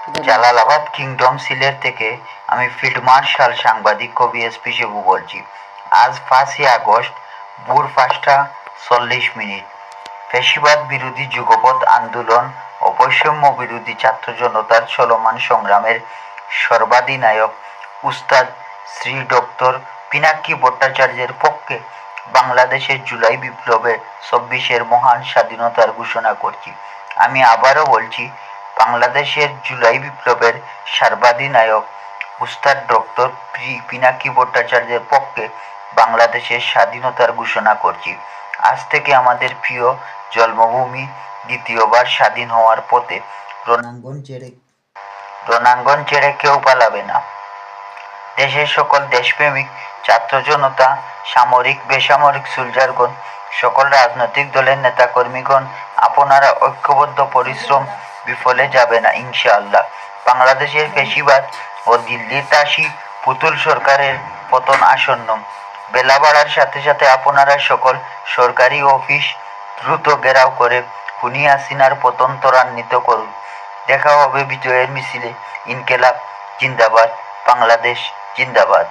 Jalalabad kingdom Sylhet থেকে আমি field marshal সাংবাদিক কবি এসপি শিবু বলছি। আজ পাঁচই আগস্ট, ভোর পাঁচটা চল্লিশ মিনিট। ফেসিবাদ বিরোধী যুগপৎ আন্দোলন ও বৈষম্য বিরোধী ছাত্র জনতার চলমান সংগ্রামের সর্বাধিনায়ক উস্তাদ শ্রী ডক্টর পিনাক্ষী ভট্টাচার্যের পক্ষে বাংলাদেশের জুলাই বিপ্লবের চব্বিশের মহান স্বাধীনতার ঘোষণা করছি। আমি আবারও বলছি বাংলাদেশের জুলাই বিপ্লবের সর্বাধিনায়ক উস্তাদ ডক্টর পিনাকি ভট্টাচার্যের পক্ষে বাংলাদেশের স্বাধীনতার ঘোষণা করছি। আজ থেকে আমাদের প্রিয় জন্মভূমি দ্বিতীয়বার স্বাধীন হওয়ার পথে রণাঙ্গন ছেড়ে রণাঙ্গন ছেড়ে কেউ পালাবে না। দেশের সকল দেশপ্রেমিক, ছাত্র জনতা, সামরিক, বেসামরিক সোলজারগণ সকল রাজনৈতিক দলের নেতাকর্মীগণ, আপনারা ঐক্যবদ্ধ পরিশ্রম বিফলে যাবে না, ইনশাআল্লাহ। বাংলাদেশের পেশিবাদ ও দিল্লির দাসী পুতুল সরকারের পতন আসন্ন। বেলা বাড়ার সাথে সাথে আপনারা সকল সরকারি অফিস দ্রুত ঘেরাও করে খুনি হাসিনার পতন ত্বরান্বিত করুন। দেখা হবে বিজয়ের মিছিলে। ইনকেলাব, জিন্দাবাদ। বাংলাদেশ, জিন্দাবাদ।